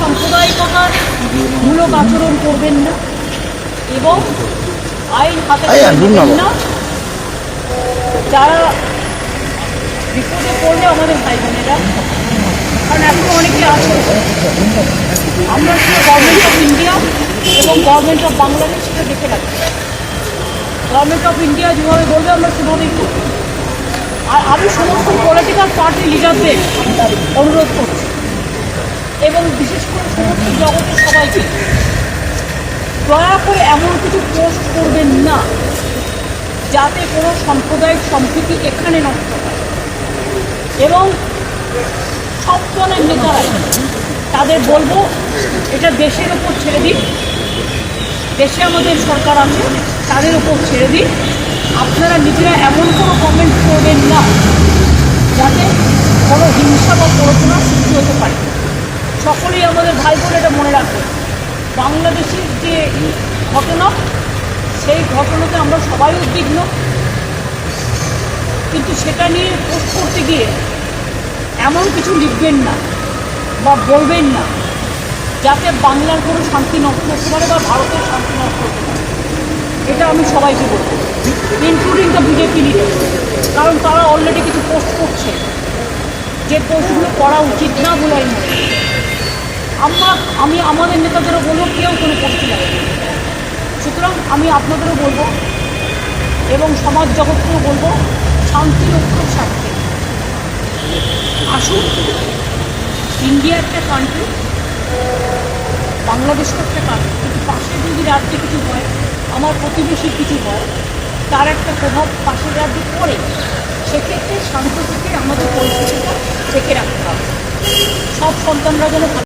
সাম্প্রদায়িকতার মূলক আচরণ করবেন না এবং আইন হাতে না নেবেন না। যারা বিপদে পড়লে আমাদের ভাই বোনেরা কারণ এখন অনেকে আছে। আমরা গভর্নমেন্ট অফ ইন্ডিয়া এবং গভর্নমেন্ট অফ বাংলাদেশ সেটা দেখে রাখি। গভর্নমেন্ট অফ ইন্ডিয়া যেভাবে বলবে আমরা সেভাবেই করব। আর আমি সমস্ত পলিটিক্যাল পার্টি লিডারদের অনুরোধ করছি। এবং বিশেষ সমস্ত জগতের সবাইকে। দয়া করে এমন কিছু পোস্ট করবেন না, যাতে কোনো সাম্প্রদায়িক সম্প্রীতি এখানে নষ্ট হয়। এবং সব দলের নেতারা, তাদের বলব, এটা দেশের ওপর ছেড়ে দিন। দেশে আমাদের সরকার আছে, তাদের ওপর ছেড়ে দিন। আপনারা নিজেরা এমন কোনো কমেন্ট করবেন না, যাতে কোনো হিংসা বা প্ররোচনা সৃষ্টি হতে পারে। সকলেই আমাদের ভাই বোন এটা মনে রাখবেন বাংলাদেশের যে ঘটনা, সেই ঘটনাতে আমরা সবাই উদ্বিগ্ন। কিন্তু সেটা নিয়ে পোস্ট করতে গিয়ে এমন কিছু লিখবেন না বা বলবেন না, যাতে বাংলার কোনো শান্তি নষ্ট হতে পারে বা ভারতের শান্তি নষ্ট হতে পারে। এটা আমি সবাইকে বলব ইনক্লুডিং দ্য বিজেপি লিডার কারণ তারা অলরেডি কিছু পোস্ট করছে। যে পোস্টগুলো করা উচিত না বলে আমি আমি আমাদের নেতাদেরও বলব, কেউ কোনো পোস্ট যাবে সুতরাং আমি আপনাদেরও বলব এবং সমাজ জগৎকেও বলব, শান্তি রক্ষার স্বার্থে আসুন ইন্ডিয়া একটা কান্ট্রি বাংলাদেশও একটা কান্ট্রি কিন্তু পাশে যদি রাজ্যে কিছু হয়, আমার প্রতিবেশীর কিছু হয়, তার একটা প্রভাব পাশের রাজ্যে পড়ে, সেক্ষেত্রে শান্ত থেকে আমাদের পরিস্থিতিটা থেকে রাখতে হবে। সব সন্তানরা যেন